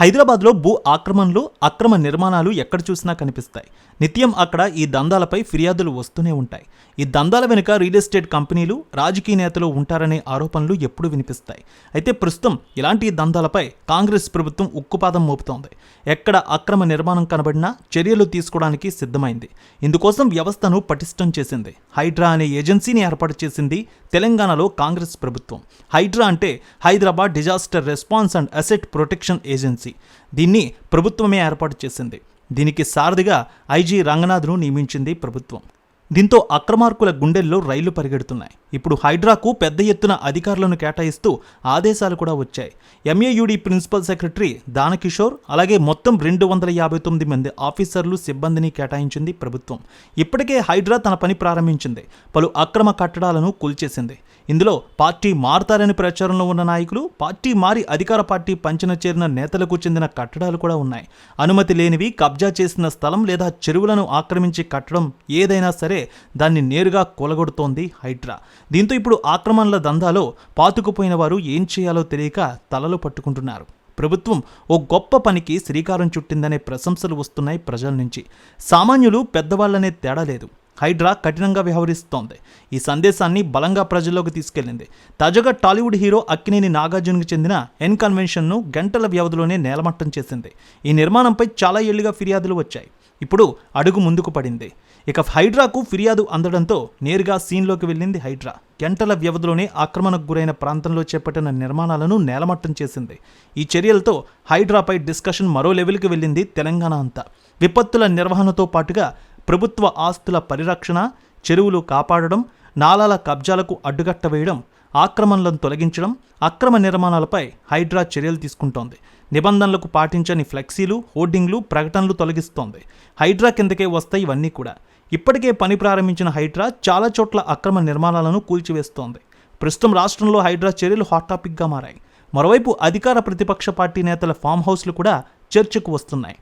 హైదరాబాద్లో భూ ఆక్రమణలు అక్రమ నిర్మాణాలు ఎక్కడ చూసినా కనిపిస్తాయి. నిత్యం అక్కడ ఈ దందాలపై ఫిర్యాదులు వస్తూనే ఉంటాయి. ఈ దందాల వెనుక రియల్ ఎస్టేట్ కంపెనీలు రాజకీయ నేతలు ఉంటారనే ఆరోపణలు ఎప్పుడు వినిపిస్తాయి. అయితే ప్రస్తుతం ఇలాంటి దందాలపై కాంగ్రెస్ ప్రభుత్వం ఉక్కుపాదం మోపుతోంది. ఎక్కడ అక్రమ నిర్మాణం కనబడినా చర్యలు తీసుకోవడానికి సిద్ధమైంది. ఇందుకోసం వ్యవస్థను పటిష్టం చేసింది. హైడ్రా అనే ఏజెన్సీని ఏర్పాటు చేసింది తెలంగాణలో కాంగ్రెస్ ప్రభుత్వం. హైడ్రా అంటే Hyderabad disaster response and asset protection agency. దీన్ని ప్రభుత్వమే ఏర్పాటు చేసింది. దీనికి సారథిగా ఐజీ రంగనాథ్ను నియమించింది ప్రభుత్వం. దీంతో అక్రమార్కుల గుండెల్లో రైళ్ళు పరిగెడుతున్నాయి. ఇప్పుడు హైడ్రాకు పెద్ద ఎత్తున అధికారులను కేటాయిస్తూ ఆదేశాలు కూడా వచ్చాయి. ఎంఏయుడి ప్రిన్సిపల్ సెక్రటరీ దానకిషోర్ అలాగే మొత్తం రెండు వందల యాభై తొమ్మిది మంది ఆఫీసర్లు సిబ్బందిని కేటాయించింది ప్రభుత్వం. ఇప్పటికే హైడ్రా తన పని ప్రారంభించింది. పలు అక్రమ కట్టడాలను కూల్చేసింది. ఇందులో పార్టీ మారతారని ప్రచారంలో ఉన్న నాయకులు పార్టీ మారి అధికార పార్టీ పంచన చేరిన నేతలకు చెందిన కట్టడాలు కూడా ఉన్నాయి. అనుమతి లేనివి కబ్జా చేసిన స్థలం లేదా చెరువులను ఆక్రమించి కట్టడం ఏదైనా సరే దాన్ని నేరుగా కూలగొడుతోంది హైడ్రా. దీంతో ఇప్పుడు ఆక్రమణల దందాలో పాతుకుపోయిన వారు ఏం చేయాలో తెలియక తలలు పట్టుకుంటున్నారు. ప్రభుత్వం ఓ గొప్ప పనికి శ్రీకారం చుట్టిందనే ప్రశంసలు వస్తున్నాయి ప్రజల నుంచి. సామాన్యులు పెద్దవాళ్ళనే తేడా లేదు. హైడ్రా కఠినంగా వ్యవహరిస్తోంది. ఈ సందేశాన్ని బలంగా ప్రజల్లోకి తీసుకెళ్ళింది తాజాగా టాలీవుడ్ హీరో అక్కినేని నాగార్జునకు చెందిన ఎన్ కన్వెన్షన్ను గంటల వ్యవధిలోనే నేలమట్టం చేసింది. ఈ నిర్మాణంపై చాలా ఏళ్ళుగా ఫిర్యాదులు వచ్చాయి. ఇప్పుడు అడుగు ముందుకు పడింది. ఇక హైడ్రాకు ఫిర్యాదు అందడంతో నేరుగా సీన్లోకి వెళ్ళింది హైడ్రా. గంటల వ్యవధిలోనే ఆక్రమణకు గురైన ప్రాంతంలో చేపట్టిన నిర్మాణాలను నేలమట్టం చేసింది. ఈ చర్యలతో హైడ్రాపై డిస్కషన్ మరో లెవెల్కి వెళ్ళింది తెలంగాణ అంతా. విపత్తుల నిర్వహణతో పాటుగా ప్రభుత్వ ఆస్తుల పరిరక్షణ చెరువులు కాపాడడం నాలాల కబ్జాలకు అడ్డుగట్ట వేయడం ఆక్రమణలను తొలగించడం అక్రమ నిర్మాణాలపై హైడ్రా చర్యలు తీసుకుంటోంది. నిబంధనలకు పాటించని ఫ్లెక్సీలు హోర్డింగ్లు ప్రకటనలు తొలగిస్తోంది. హైడ్రా కిందకే వస్తాయి ఇవన్నీ కూడా. ఇప్పటికే పని ప్రారంభించిన హైడ్రా చాలా చోట్ల అక్రమ నిర్మాణాలను కూల్చివేస్తోంది. ప్రస్తుతం రాష్ట్రంలో హైడ్రా చర్యలు హాట్ టాపిక్గా మారాయి. మరోవైపు అధికార ప్రతిపక్ష పార్టీ నేతల ఫామ్ హౌస్లు కూడా చర్చకు వస్తున్నాయి.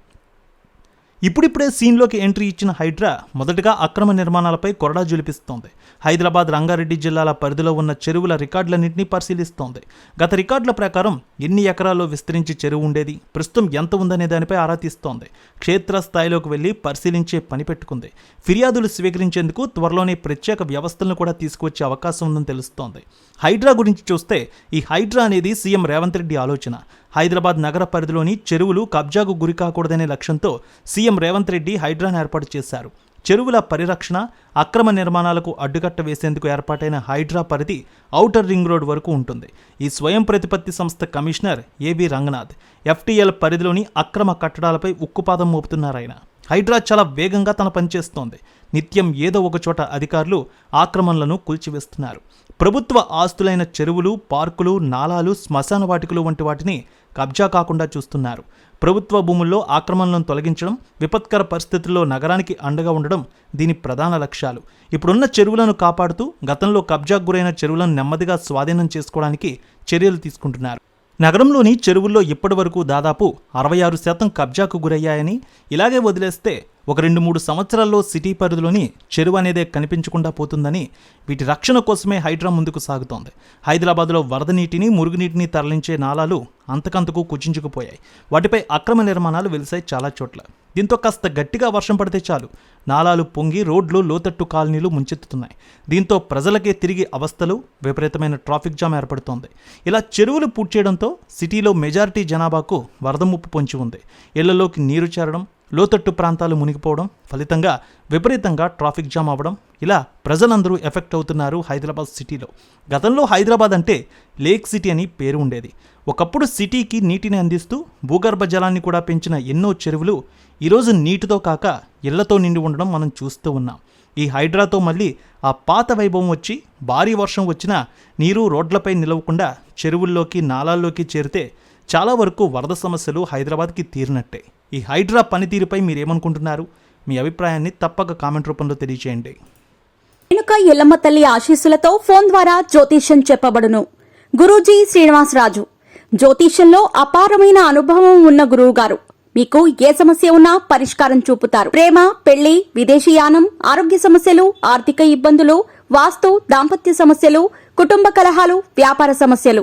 ఇప్పుడిప్పుడే సీన్లోకి ఎంట్రీ ఇచ్చిన హైడ్రా మొదటగా అక్రమ నిర్మాణాలపై కొరడా జులిపిస్తోంది. హైదరాబాద్ రంగారెడ్డి జిల్లాల పరిధిలో ఉన్న చెరువుల రికార్డులన్నింటినీ పరిశీలిస్తోంది. గత రికార్డుల ప్రకారం ఎన్ని ఎకరాల్లో విస్తరించి చెరువు ఉండేది ప్రస్తుతం ఎంత ఉందనే దానిపై ఆరా తీస్తోంది. క్షేత్రస్థాయిలోకి వెళ్ళి పరిశీలించే పని పెట్టుకుంది. ఫిర్యాదులు స్వీకరించేందుకు త్వరలోనే ప్రత్యేక వ్యవస్థలను కూడా తీసుకువచ్చే అవకాశం ఉందని తెలుస్తోంది. హైడ్రా గురించి చూస్తే ఈ హైడ్రా అనేది సీఎం రేవంత్ రెడ్డి ఆలోచన. హైదరాబాద్ నగర పరిధిలోని చెరువులు కబ్జాకు గురికాకూడదనే లక్ష్యంతో సీఎం రేవంత్ రెడ్డి హైడ్రాను ఏర్పాటు చేశారు. చెరువుల పరిరక్షణ అక్రమ నిర్మాణాలకు అడ్డుకట్ట వేసేందుకు ఏర్పాటైన హైడ్రా పరిధి ఔటర్ రింగ్ రోడ్ వరకు ఉంటుంది. ఈ స్వయం ప్రతిపత్తి సంస్థ కమిషనర్ ఏవి రంగనాథ్ ఎఫ్టీఎల్ పరిధిలోని అక్రమ కట్టడాలపై ఉక్కుపాదం మోపుతున్నారాయన. హైడ్రా చాలా వేగంగా తన పనిచేస్తోంది నిత్యం ఏదో ఒక చోట అధికారులు ఆక్రమణలను కూల్చివేస్తున్నారు. ప్రభుత్వ ఆస్తులైన చెరువులు పార్కులు నాలాలు శ్మశాన వాటికలు వంటి వాటిని కబ్జా కాకుండా చూస్తున్నారు. ప్రభుత్వ భూముల్లో ఆక్రమణలను తొలగించడం విపత్కర పరిస్థితుల్లో నగరానికి అండగా ఉండడం దీని ప్రధాన లక్ష్యాలు. ఇప్పుడున్న చెరువులను కాపాడుతూ గతంలో కబ్జాకు గురైన చెరువులను నెమ్మదిగా స్వాధీనం చేసుకోవడానికి చర్యలు తీసుకుంటున్నారు. నగరంలోని చెరువుల్లో ఇప్పటి వరకు దాదాపు అరవై ఆరు శాతం కబ్జాకు గురయ్యాయని ఇలాగే వదిలేస్తే ఒక రెండు మూడు సంవత్సరాల్లో సిటీ పరిధిలోని చెరువు అనేదే కనిపించకుండా పోతుందని వీటి రక్షణ కోసమే హైడ్రా ముందుకు సాగుతోంది. హైదరాబాద్లో వరద నీటిని మురుగునీటిని తరలించే నాలాలు అంతకంతకు కుచించుకుపోయాయి. వాటిపై అక్రమ నిర్మాణాలు వెలిసాయి చాలా చోట్ల. దీంతో కాస్త గట్టిగా వర్షం పడితే చాలు. నాలాలు పొంగి రోడ్లు లోతట్టు కాలనీలు ముంచెత్తుతున్నాయి. దీంతో ప్రజలకే తిరిగి అవస్థలు విపరీతమైన ట్రాఫిక్ జామ్ ఏర్పడుతోంది. ఇలా చెరువులు పూడ్చేయడంతో సిటీలో మెజారిటీ జనాభాకు వరద ముప్పు పొంచి ఉంది. ఇళ్ళలోకి నీరు చేరడం లోతట్టు ప్రాంతాలు మునిగిపోవడం ఫలితంగా విపరీతంగా ట్రాఫిక్ జామ్ అవ్వడం ఇలా ప్రజలందరూ ఎఫెక్ట్ అవుతున్నారు హైదరాబాద్ సిటీలో. గతంలో హైదరాబాద్ అంటే లేక్ సిటీ అని పేరు ఉండేది. ఒకప్పుడు సిటీకి నీటిని అందిస్తూ భూగర్భ జలాన్ని కూడా పెంచిన ఎన్నో చెరువులు ఈరోజు నీటితో కాక ఇళ్ళతో నిండి ఉండడం మనం చూస్తూ ఉన్నాం. ఈ హైడ్రాతో మళ్ళీ ఆ పాత వైభవం వచ్చి భారీ వర్షం వచ్చినా నీరు రోడ్లపై నిలవకుండా చెరువుల్లోకి నాలాల్లోకి చేరితే చాలా వరకు వరద సమస్యలు హైదరాబాద్కి తీరినట్టే. ఈ హైడ్రా పనితీరుపై మీరేమనుకుంటున్నారు? మీ అభిప్రాయాన్ని తప్పక కామెంట్ రూపంలో తెలియజేయండి వెనుక ఎల్లమ్మ తల్లి ఆశీస్సులతో ఫోన్ ద్వారా జ్యోతిష్యం చెప్పబడును. గురూజీ శ్రీనివాసరాజు. జ్యోతిష్యంలో అపారమైన అనుభవం ఉన్న గురువు గారు మీకు ఏ సమస్య ఉన్నా పరిష్కారం చూపుతారు. ప్రేమ పెళ్ళి విదేశీయానం ఆరోగ్య సమస్యలు ఆర్థిక ఇబ్బందులు వాస్తు దాంపత్య సమస్యలు కుటుంబ కలహాలు వ్యాపార సమస్యలు.